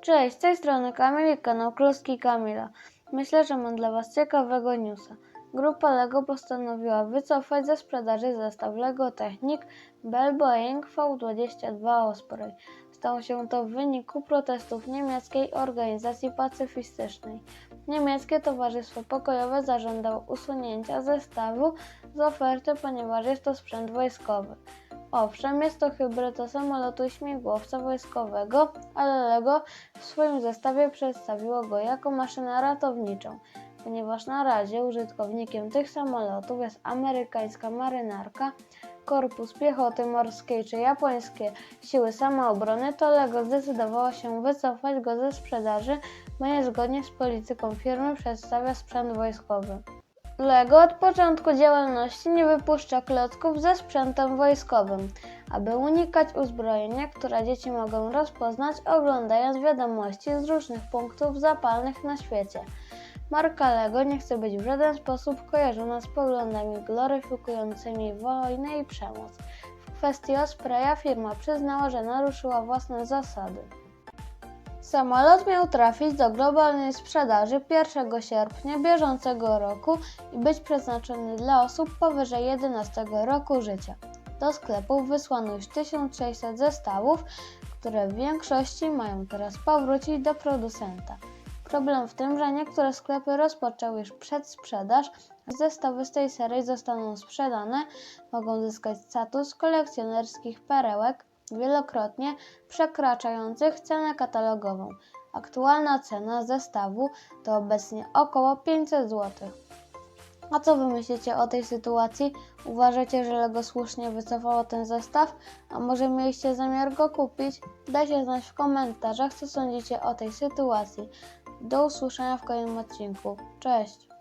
Cześć, z tej strony Kamil i kanał Kluski Kamila. Myślę, że mam dla Was ciekawego newsa. Grupa LEGO postanowiła wycofać ze sprzedaży zestaw LEGO Technic Bell Boeing V22 Osprey. Stało się to w wyniku protestów niemieckiej organizacji pacyfistycznej. Niemieckie Towarzystwo Pokojowe zażądało usunięcia zestawu z oferty, ponieważ jest to sprzęt wojskowy. Owszem, jest to hybryda samolotu śmigłowca wojskowego, ale LEGO w swoim zestawie przedstawiło go jako maszynę ratowniczą, ponieważ na razie użytkownikiem tych samolotów jest amerykańska marynarka, Korpus Piechoty Morskiej czy japońskie siły samoobrony, to LEGO zdecydowało się wycofać go ze sprzedaży, bo niezgodnie z polityką firmy przedstawia sprzęt wojskowy. LEGO od początku działalności nie wypuszcza klocków ze sprzętem wojskowym, aby unikać uzbrojenia, które dzieci mogą rozpoznać oglądając wiadomości z różnych punktów zapalnych na świecie. Marka LEGO nie chce być w żaden sposób kojarzona z poglądami gloryfikującymi wojnę i przemoc. W kwestii Ospreya firma przyznała, że naruszyła własne zasady. Samolot miał trafić do globalnej sprzedaży 1 sierpnia bieżącego roku i być przeznaczony dla osób powyżej 11 roku życia. Do sklepów wysłano już 1600 zestawów, które w większości mają teraz powrócić do producenta. Problem w tym, że niektóre sklepy rozpoczęły już przedsprzedaż, zestawy z tej serii zostaną sprzedane, mogą zyskać status kolekcjonerskich perełek, wielokrotnie przekraczających cenę katalogową. Aktualna cena zestawu to obecnie około 500 zł. A co wy myślicie o tej sytuacji? Uważacie, że Lego słusznie wycofało ten zestaw? A może mieliście zamiar go kupić? Dajcie znać w komentarzach, co sądzicie o tej sytuacji. Do usłyszenia w kolejnym odcinku. Cześć!